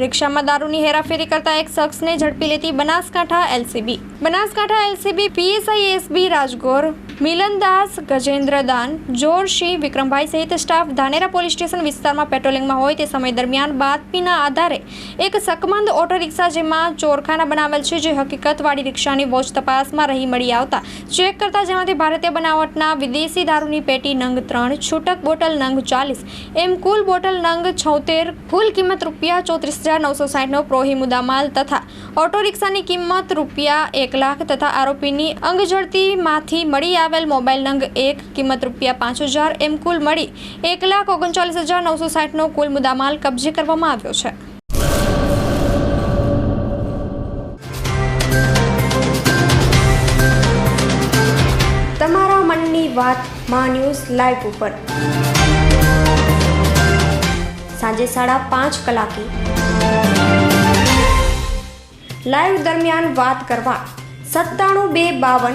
રિક્ષામાં દારૂની હેરાફેરી કરતા એક શખ્સને ઝડપી લેતી Banaskantha LCB. Banaskantha LCB, PSI, SB, Rajgor. Milandas, Gajendradan Jorsinh Vikrambhai સહિત સ્ટાફ ધાનેરા પોલીસ સ્ટેશન વિસ્તારમાં પેટ્રોલિંગમાં હોય તે સમય દરમિયાન બાતમીના આધારે એક સકમંદ ઓટો રિક્ષા જેમાં ચોરખાના બનાવેલ છે, જે હકીકતવાળી રિક્ષાની વોચ તપાસમાં રહી મળી આવતા ચેક કરતા જેમાંથી ભારતીય બનાવટના વિદેશી દારૂની પેટી નંગ ત્રણ, છૂટક બોટલ નંગ ચાલીસ, એમ કુલ બોટલ નંગ છોતેર, કુલ કિંમત રૂપિયા ચોત્રીસ હજાર નવસો સાઠનો પ્રોહી મુદ્દામાલ તથા ઓટો રિક્ષાની કિંમત રૂપિયા એક લાખ તથા આરોપીની અંગઝડતીમાંથી મળી આવેલ મોબાઈલ નંગ એક, કિંમત રૂપિયા પાંચ હજાર એમ કુલ મળી એક લાખ ઓગણચાલીસ હજાર નવસો સાઠનો કુલ મુદ્દામાલ કબજે કરવામાં આવ્યો છે. તમારા મનની વાતમાં ન્યૂઝ લાઈવ ઉપર. સાંજે સાડા પાંચ કલાકે. લાઈવ દરમિયાન વાત કરવા સત્તાણું બે બાવન